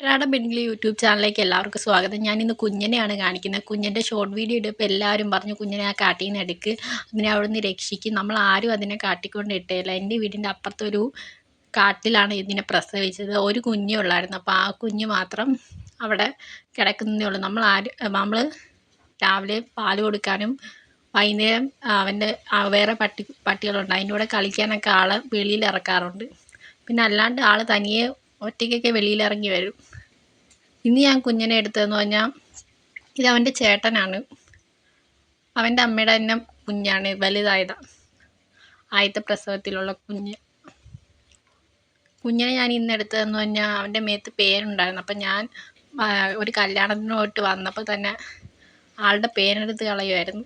റാഡ ബെൻഗ്ലി YouTube ചാനലിലേക്ക് എല്ലാവർക്കും സ്വാഗതം. ഞാൻ ഇന്ന് കുഞ്ഞിനെയാണ് കാണിക്കുന്നത്. കുഞ്ഞിന്റെ ഷോർട്ട് വീഡിയോ ഇടുമ്പോൾ എല്ലാവരും പറഞ്ഞു കുഞ്ഞിനെ ആ കാട്ടിൽ നിന്ന് എടുക്ക്. അതിനെ അവിടെ നിന്ന് രക്ഷിക്കും. നമ്മൾ ആരും അതിനെ കാട്ടിക്കൊണ്ട് ഇട്ടില്ല എന്റെ വീടിന്റെ അപ്പുറത്തൊരു കാട്ടിലാണ് ഇതിനെ പ്രസവിച്ചത്. ഒരു കുഞ്ഞേ ഉള്ളായിരുന്നു. അപ്പോൾ ആ കുഞ്ഞ് മാത്രം അവിടെ കിടക്കുന്നതേ ഉള്ളൂ. നമ്മൾ ആര് നമ്മൾ രാവിലെ പാൽ കൊടുക്കാനും വൈകുന്നേരം അവന്റെ വേറെ പട്ടി പട്ടികളുണ്ട്. അതിന്റെ കൂടെ കളിക്കാനൊക്കെ ആൾ വെളിയിൽ ഇറക്കാറുണ്ട്. പിന്നെ അല്ലാണ്ട് ആൾ തനിയെ ഒറ്റയ്ക്കൊക്കെ വെളിയിലിറങ്ങി വരും. ഇന്ന് ഞാൻ കുഞ്ഞിനെ എടുത്തതെന്ന് പറഞ്ഞാൽ ഇത് അവന്റെ ചേട്ടനാണ്. അവന്റെ അമ്മയുടെ തന്നെ കുഞ്ഞാണ് വലുതായതാണ് ആദ്യത്തെ പ്രസവത്തിലുള്ള കുഞ്ഞ്. കുഞ്ഞിനെ ഞാൻ ഇന്ന് എടുത്തതെന്ന് പറഞ്ഞാൽ അവന്റെ മേത്ത് പേരുണ്ടായിരുന്നു. അപ്പം ഞാൻ ഒരു കല്യാണത്തിന് വന്നപ്പോൾ തന്നെ ആളുടെ പേരെടുത്ത് കളയുമായിരുന്നു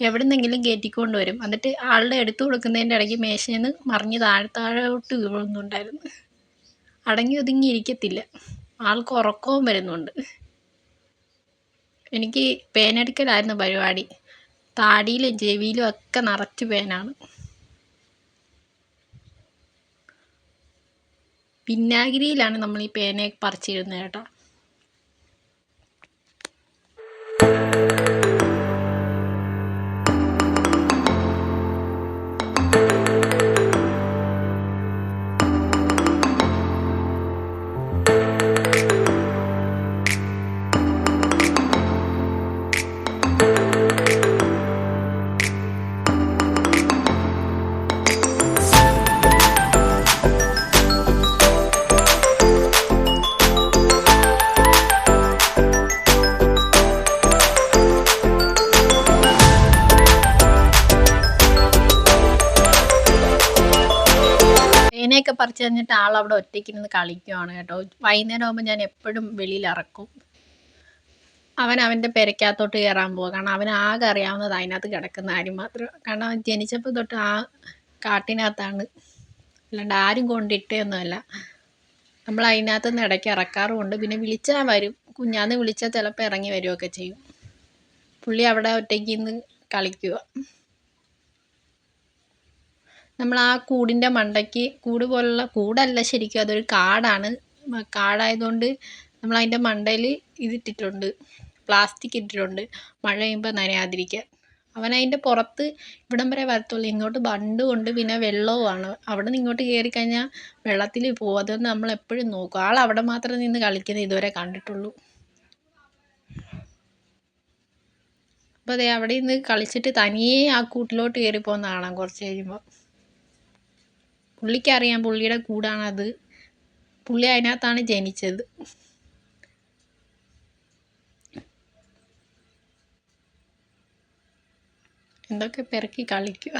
എവിടെ നിന്നെങ്കിലും കയറ്റിക്കൊണ്ട് വരും. എന്നിട്ട് ആളുടെ എടുത്തു കൊടുക്കുന്നതിന്റെ ഇടയ്ക്ക് മേശയിൽ നിന്ന് മറിഞ്ഞ് താഴെ താഴോട്ട് വീഴുന്നുണ്ടായിരുന്നു. അടങ്ങി ഒതുങ്ങി ഇരിക്കത്തില്ല ആൾക്ക് ഉറക്കവും വരുന്നുണ്ട്. എനിക്ക് പേനെടുക്കലായിരുന്നു പരിപാടി. താടിയിലും ചെവിയിലും ഒക്കെ നിറച്ച് പേനാണ്. പിന്നാഗിരിയിലാണ് നമ്മൾ ഈ പേനയൊക്കെ പറിച്ചിരുന്നത് കേട്ടോ. തേനയൊക്കെ പറിച്ച് കഴിഞ്ഞിട്ട് ആൾ അവിടെ ഒറ്റയ്ക്കിരുന്ന് കളിക്കുവാണ് കേട്ടോ. വൈകുന്നേരം ആകുമ്പോൾ ഞാൻ എപ്പോഴും വെളിയിൽ ഇറക്കും. അവൻ അവന്റെ പെരക്കകത്തോട്ട് കയറാൻ പോകുക കാരണം അവൻ ആകെ അറിയാവുന്നത് അതിനകത്ത് കിടക്കുന്ന കാര്യം മാത്രം. കാരണം അവൻ ജനിച്ചപ്പോൾ തൊട്ട് ആ കാട്ടിനകത്താണ്. അല്ലാണ്ട് ആരും കൊണ്ടിട്ടൊന്നുമല്ല. നമ്മൾ അതിനകത്ത് നിന്ന് ഇടയ്ക്ക് ഇറക്കാറുമുണ്ട്. പിന്നെ വിളിച്ചാൽ വരും. കുഞ്ഞാന്ന് വിളിച്ചാൽ ചിലപ്പോൾ ഇറങ്ങി വരികയൊക്കെ ചെയ്യും. പുള്ളി അവിടെ ഒറ്റയ്ക്ക് നിന്ന് കളിക്കുക നമ്മൾ ആ കൂടിന്റെ മണ്ടയ്ക്ക് കൂട് പോലുള്ള കൂടല്ല ശരിക്കും അതൊരു കാടാണ്. കാടായതുകൊണ്ട് നമ്മൾ അതിന്റെ മണ്ടയിൽ ഇതിട്ടിട്ടുണ്ട് പ്ലാസ്റ്റിക് ഇട്ടിട്ടുണ്ട് മഴ പെയ്യുമ്പോൾ നനയാതിരിക്കാൻ. അവൻ അതിന്റെ പുറത്ത് ഇവിടം വരെ വരത്തുള്ളൂ. ഇങ്ങോട്ട് ബണ്ട് കൊണ്ട് പിന്നെ വെള്ളവുമാണ്. അവിടെ നിന്ന് ഇങ്ങോട്ട് കയറി കഴിഞ്ഞാൽ വെള്ളത്തിൽ പോകും അതുകൊണ്ട് നമ്മൾ എപ്പോഴും നോക്കും. ആൾ അവിടെ മാത്രം നിന്ന് കളിക്കുന്നത് ഇതുവരെ കണ്ടിട്ടുള്ളൂ. അപ്പോൾ അതെ അവിടെ നിന്ന് കളിച്ചിട്ട് തനിയെ ആ കൂട്ടിലോട്ട് കയറി കാണാം കുറച്ച് കഴിയുമ്പോൾ പുള്ളിക്കറിയാം പുള്ളിയുടെ കൂടാണത്. പുള്ളി അതിനകത്താണ് ജനിച്ചത്. എന്തൊക്കെ പെറുക്കി കളിക്കുക.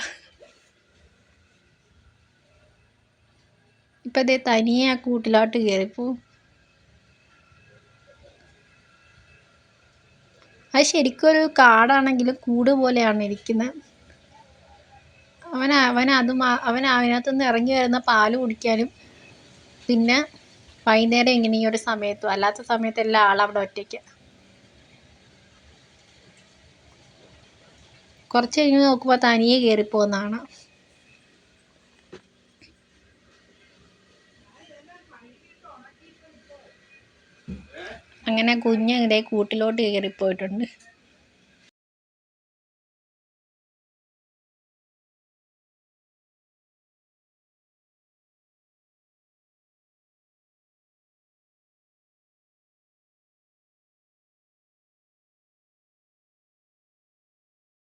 ഇപ്പം അതേ തനിയെ ആ കൂട്ടിലോട്ട് കയറിപ്പോ അത് ശരിക്കും ഒരു കാടാണെങ്കിലും കൂട് പോലെയാണ് ഇരിക്കുന്നത് അവൻ അവൻ അത് അവൻ അതിനകത്തുനിന്ന് ഇറങ്ങി വരുന്ന പാൽ കുടിക്കാനും പിന്നെ വൈകുന്നേരം ഇങ്ങനെ ഈ ഒരു സമയത്തും അല്ലാത്ത സമയത്തെല്ലാം ആളവിടെ ഒറ്റയ്ക്ക്. കുറച്ച് കഴിഞ്ഞ് നോക്കുമ്പോൾ തനിയെ കയറിപ്പോകുന്നതാണ് അങ്ങനെ കുഞ്ഞ് ഇതേ കൂട്ടിലോട്ട് കയറിപ്പോയിട്ടുണ്ട്